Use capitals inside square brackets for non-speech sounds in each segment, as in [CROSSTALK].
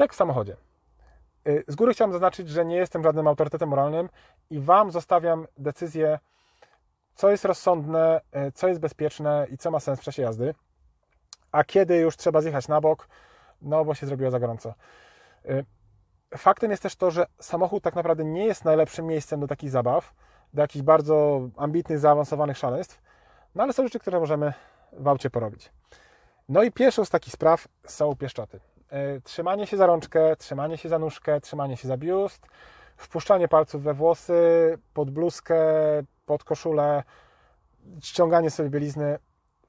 Seks w samochodzie. Y, z góry chciałem zaznaczyć, że nie jestem żadnym autorytetem moralnym i Wam zostawiam decyzję, co jest rozsądne, y, co jest bezpieczne i co ma sens w czasie jazdy, a kiedy już trzeba zjechać na bok, no bo się zrobiło za gorąco. Y, faktem jest też to, że samochód tak naprawdę nie jest najlepszym miejscem do takich zabaw, do jakichś bardzo ambitnych, zaawansowanych szaleństw, no ale są rzeczy, które możemy w aucie porobić. No i pierwszą z takich spraw są pieszczoty. E, trzymanie się za rączkę, trzymanie się za nóżkę, trzymanie się za biust, wpuszczanie palców we włosy, pod bluzkę, pod koszulę, ściąganie sobie bielizny,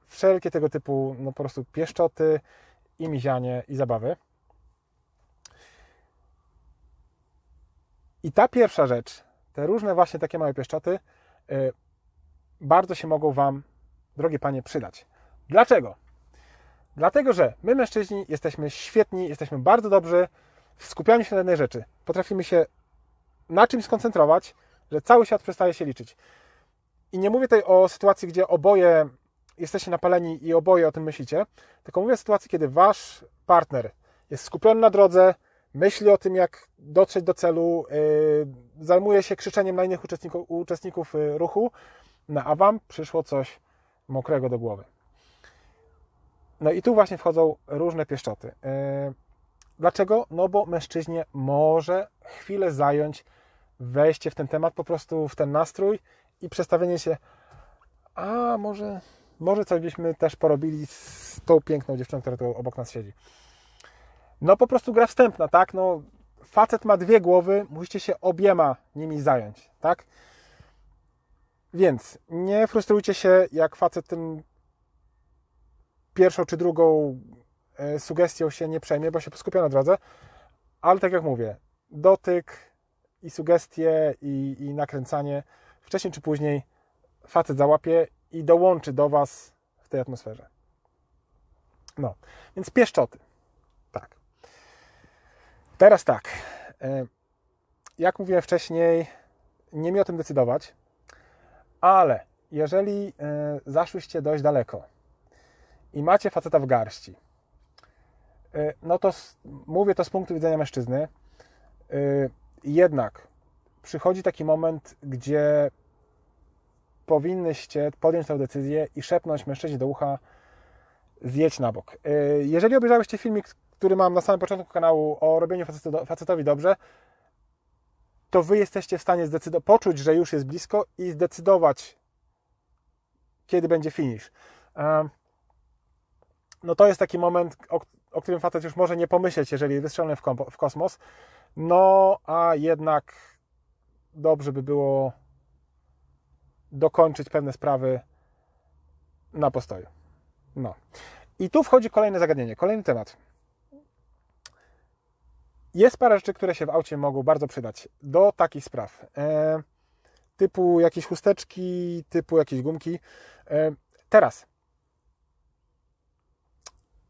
wszelkie tego typu no po prostu pieszczoty i mizianie i zabawy. I ta pierwsza rzecz, te różne właśnie takie małe pieszczoty, e, bardzo się mogą Wam, drogie Panie, przydać. Dlaczego? Dlatego, że my mężczyźni jesteśmy świetni, jesteśmy bardzo dobrzy w skupianiu się na jednej rzeczy. Potrafimy się na czymś skoncentrować, że cały świat przestaje się liczyć. I nie mówię tutaj o sytuacji, gdzie oboje jesteście napaleni i oboje o tym myślicie, tylko mówię o sytuacji, kiedy wasz partner jest skupiony na drodze, myśli o tym, jak dotrzeć do celu, yy, zajmuje się krzyczeniem na innych uczestników, uczestników yy, ruchu, no a wam przyszło coś mokrego do głowy. No i tu właśnie wchodzą różne pieszczoty. E, dlaczego? No bo mężczyźnie może chwilę zająć wejście w ten temat, po prostu w ten nastrój i przestawienie się, a może, może coś byśmy też porobili z tą piękną dziewczyną, która tu obok nas siedzi. No po prostu gra wstępna, tak? No facet ma dwie głowy, musicie się obiema nimi zająć, tak? Więc nie frustrujcie się, jak facet tym pierwszą czy drugą e, sugestią się nie przejmie, bo się skupia na drodze, ale tak jak mówię, dotyk i sugestie i, i nakręcanie wcześniej czy później facet załapie i dołączy do Was w tej atmosferze. No, więc pieszczoty. Tak. Teraz tak. E, jak mówiłem wcześniej, nie mi o tym decydować, ale jeżeli e, zaszłyście dość daleko i macie faceta w garści, y, no to mówię to z punktu widzenia mężczyzny, y, jednak przychodzi taki moment, gdzie powinnyście podjąć tę decyzję i szepnąć mężczyźnie do ucha, zjedź na bok. Y, jeżeli obejrzałeście filmik, który mam na samym początku kanału o robieniu facetowi dobrze, to wy jesteście w stanie poczuć, że już jest blisko i zdecydować, kiedy będzie finish no to jest taki moment, o, o którym facet już może nie pomyśleć, jeżeli wystrzelony w, w kosmos. No, a jednak dobrze by było dokończyć pewne sprawy na postoju. No. I tu wchodzi kolejne zagadnienie, kolejny temat. Jest parę rzeczy, które się w aucie mogą bardzo przydać do takich spraw. E, typu jakieś chusteczki, typu jakieś gumki. E, teraz,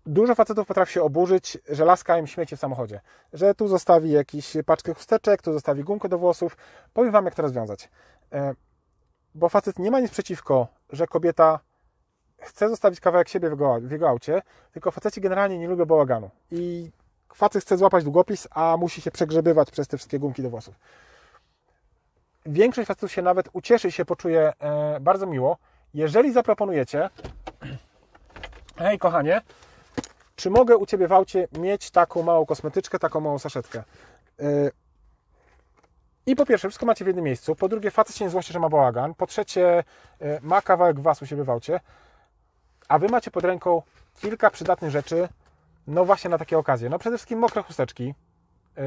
Dużo facetów potrafi się oburzyć, że laska im śmieci w samochodzie. Że tu zostawi jakiś paczkę chusteczek, tu zostawi gumkę do włosów. Powiem Wam, jak to rozwiązać. E, bo facet nie ma nic przeciwko, że kobieta chce zostawić kawałek siebie w jego aucie, tylko faceci generalnie nie lubią bałaganu. I facet chce złapać długopis, a musi się przegrzebywać przez te wszystkie gumki do włosów. Większość facetów się nawet ucieszy się poczuje e, bardzo miło, jeżeli zaproponujecie [CLEARS THROAT] hej kochanie, czy mogę u Ciebie w aucie mieć taką małą kosmetyczkę, taką małą saszetkę? Yy, I po pierwsze, wszystko macie w jednym miejscu. Po drugie, facet się nie złości, że ma bałagan. Po trzecie, yy, ma kawałek Was u siebie w aucie. A Wy macie pod ręką kilka przydatnych rzeczy, no właśnie na takie okazje. No przede wszystkim mokre chusteczki, yy,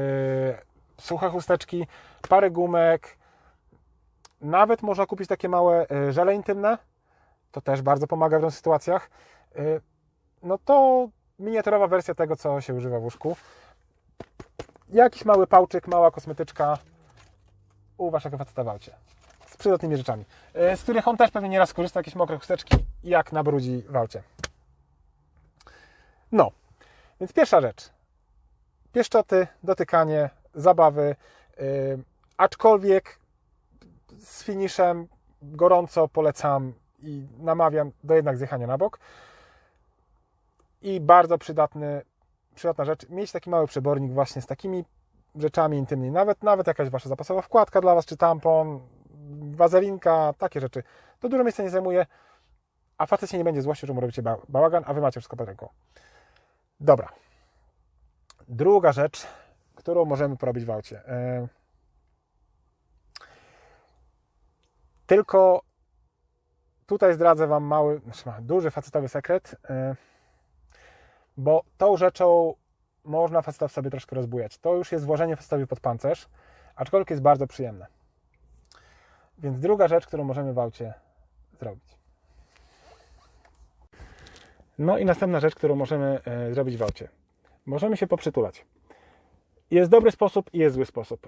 suche chusteczki, parę gumek. Nawet można kupić takie małe żele intymne. To też bardzo pomaga w tych sytuacjach. No to miniaturowa wersja tego, co się używa w łóżku. Jakiś mały pałczyk, mała kosmetyczka u Waszego faceta w aucie. Z przydatnymi rzeczami, e, z których on też pewnie nieraz korzysta, jakieś mokre chusteczki, jak nabrudzi w aucie. No, więc pierwsza rzecz. Pieszczoty, dotykanie, zabawy, yy, aczkolwiek z finiszem gorąco polecam i namawiam do jednak zjechania na bok i bardzo przydatny przydatna rzecz, mieć taki mały przebornik właśnie z takimi rzeczami intymnymi, nawet, nawet jakaś wasza zapasowa wkładka dla was, czy tampon, wazelinka, takie rzeczy. To dużo miejsca nie zajmuje, a facet się nie będzie złościł, że mu robicie bałagan, a wy macie wszystko pod ręką. Dobra. Druga rzecz, którą możemy porobić w aucie. E, tylko tutaj zdradzę Wam mały, znaczy duży facetowy sekret, e, bo tą rzeczą można faceta w sobie troszkę rozbujać. To już jest włożenie facetowi pod pancerz, aczkolwiek jest bardzo przyjemne. Więc druga rzecz, którą możemy w aucie zrobić. No i następna rzecz, którą możemy e, zrobić w aucie. Możemy się poprzytulać. Jest dobry sposób i jest zły sposób.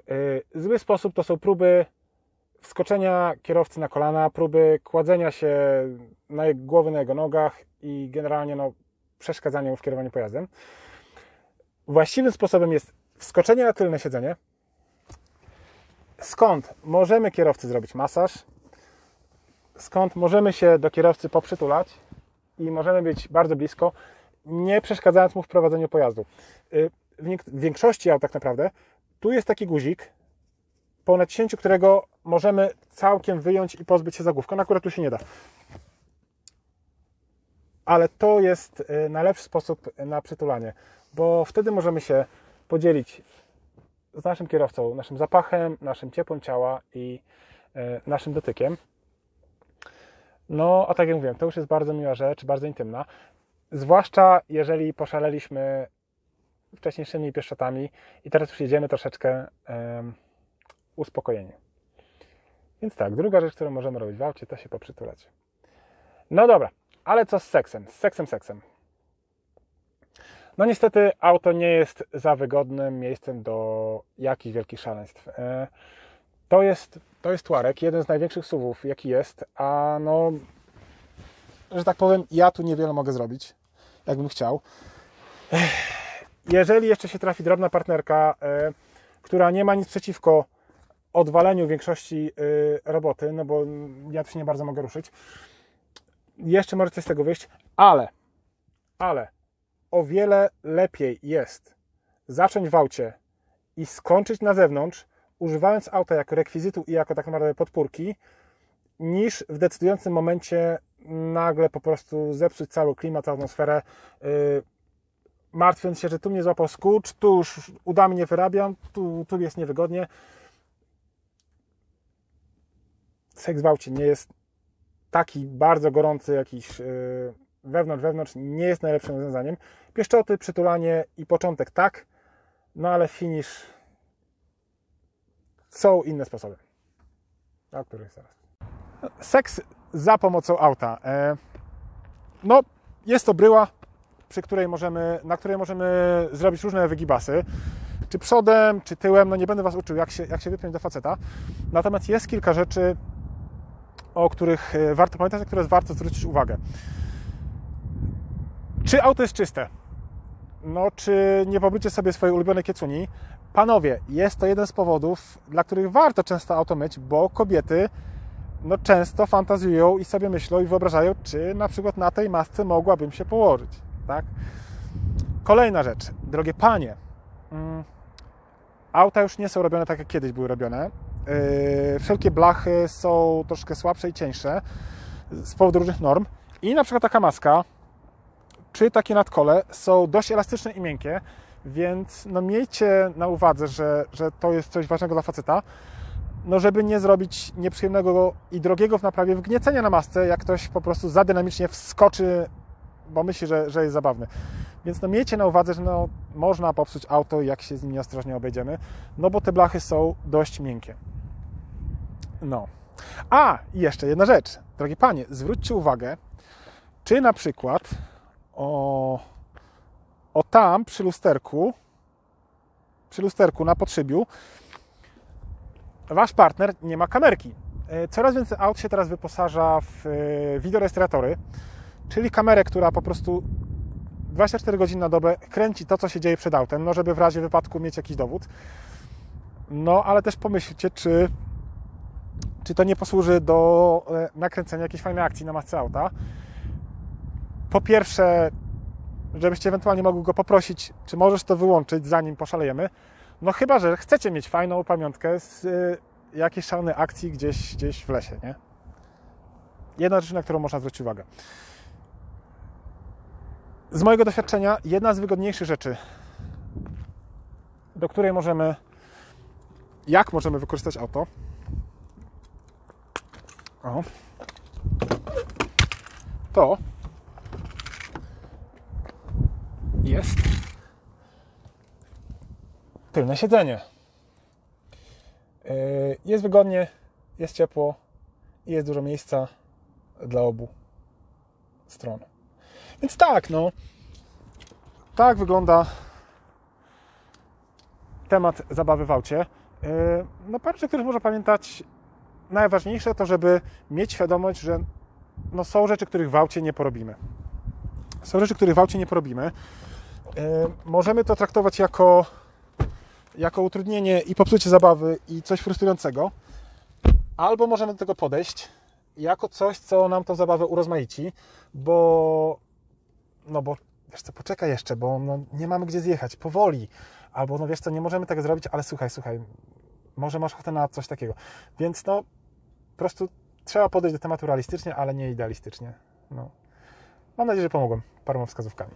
E, zły sposób to są próby wskoczenia kierowcy na kolana, próby kładzenia się na jego, głowy na jego nogach i generalnie no, przeszkadzania w kierowaniu pojazdem. Właściwym sposobem jest wskoczenie na tylne siedzenie, skąd możemy kierowcy zrobić masaż, skąd możemy się do kierowcy poprzytulać i możemy być bardzo blisko, nie przeszkadzając mu w prowadzeniu pojazdu. Y, w większości aut tak naprawdę tu jest taki guzik, po naciśnięciu którego możemy całkiem wyjąć i pozbyć się zagłówka. No akurat tu się nie da. Ale to jest y, najlepszy sposób na przytulanie, bo wtedy możemy się podzielić z naszym kierowcą, naszym zapachem, naszym ciepłem ciała i y, naszym dotykiem. No, a tak jak mówiłem, to już jest bardzo miła rzecz, bardzo intymna. Zwłaszcza jeżeli poszaleliśmy wcześniejszymi pieszczotami i teraz już jedziemy troszeczkę um, uspokojeni. Więc tak, druga rzecz, którą możemy robić w aucie, to się poprzytulać. No dobra, ale co z seksem? Z seksem, seksem. No niestety auto nie jest za wygodnym miejscem do jakichś wielkich szaleństw. E, to jest, to jest Tuareg, jeden z największych suwów, jaki jest, a no, że tak powiem, ja tu niewiele mogę zrobić, jakbym chciał. Jeżeli jeszcze się trafi drobna partnerka, e, która nie ma nic przeciwko odwaleniu większości e, roboty, no bo ja tu się nie bardzo mogę ruszyć, jeszcze możecie z tego wyjść, ale, ale o wiele lepiej jest zacząć w aucie i skończyć na zewnątrz, używając auta jako rekwizytu i jako tak naprawdę podpórki, niż w decydującym momencie nagle po prostu zepsuć cały klimat, atmosferę, yy, martwiąc się, że tu mnie złapał skurcz, tu już udami nie wyrabiam, tu, tu jest niewygodnie. Seks w aucie nie jest taki bardzo gorący jakiś yy, wewnątrz, wewnątrz, nie jest najlepszym rozwiązaniem. Pieszczoty, przytulanie i początek tak, no ale finish są inne sposoby, o których zaraz. Seks za pomocą auta. E, no, jest to bryła, przy której możemy, na której możemy zrobić różne wygibasy. Czy przodem, czy tyłem, no nie będę Was uczył, jak się, jak się wypiąć do faceta. Natomiast jest kilka rzeczy, o których e, warto pamiętać, na które warto zwrócić uwagę. Czy auto jest czyste? No, czy nie pobycie sobie swojej ulubionej kiecuni? Panowie, jest to jeden z powodów, dla których warto często auto myć, bo kobiety no, często fantazjują i sobie myślą i wyobrażają, czy na przykład na tej masce mogłabym się położyć. Tak? Kolejna rzecz, drogie panie, mm, auta już nie są robione tak, jak kiedyś były robione. Yy, wszelkie blachy są troszkę słabsze i cieńsze z powodu różnych norm. I na przykład taka maska, czy takie nadkole są dość elastyczne i miękkie, więc no miejcie na uwadze, że, że to jest coś ważnego dla faceta, no żeby nie zrobić nieprzyjemnego i drogiego w naprawie wgniecenia na masce, jak ktoś po prostu za dynamicznie wskoczy, bo myśli, że, że jest zabawny. Więc no miejcie na uwadze, że no, można popsuć auto, jak się z nim nieostrożnie obejdziemy, no bo te blachy są dość miękkie. No. A, jeszcze jedna rzecz. Drogie panie, zwróćcie uwagę, czy na przykład o, o tam przy lusterku, przy lusterku na podszybiu, wasz partner nie ma kamerki. E, coraz więcej aut się teraz wyposaża w e, wideorespiratory, czyli kamerę, która po prostu 24 godziny na dobę kręci to, co się dzieje przed autem, no żeby w razie wypadku mieć jakiś dowód. No, ale też pomyślcie, czy, czy to nie posłuży do e, nakręcenia jakiejś fajnej akcji na masce auta. Po pierwsze, żebyście ewentualnie mogli go poprosić, czy możesz to wyłączyć, zanim poszalejemy. No chyba, że chcecie mieć fajną pamiątkę z y, jakiejś szalonej akcji gdzieś, gdzieś w lesie, nie? Jedna rzecz, na którą można zwrócić uwagę. Z mojego doświadczenia, jedna z wygodniejszych rzeczy, do której możemy, jak możemy wykorzystać auto, o, to jest tylne siedzenie. Yy, Jest wygodnie, jest ciepło i jest dużo miejsca dla obu stron. Więc tak, no. Tak wygląda temat zabawy w aucie. Yy, No parę rzeczy, można pamiętać. Najważniejsze to, żeby mieć świadomość, że no są rzeczy, których w aucie nie porobimy. Są rzeczy, których w aucie nie porobimy. Yy, Możemy to traktować jako, jako utrudnienie i popsucie zabawy i coś frustrującego. Albo możemy do tego podejść jako coś, co nam tą zabawę urozmaici, bo no bo wiesz co, poczekaj jeszcze, bo no, nie mamy gdzie zjechać, powoli. Albo no wiesz co, nie możemy tego zrobić, ale słuchaj, słuchaj, może masz ochotę na coś takiego. Więc no, prostu trzeba podejść do tematu realistycznie, ale nie idealistycznie. No. Mam nadzieję, że pomogłem paroma wskazówkami.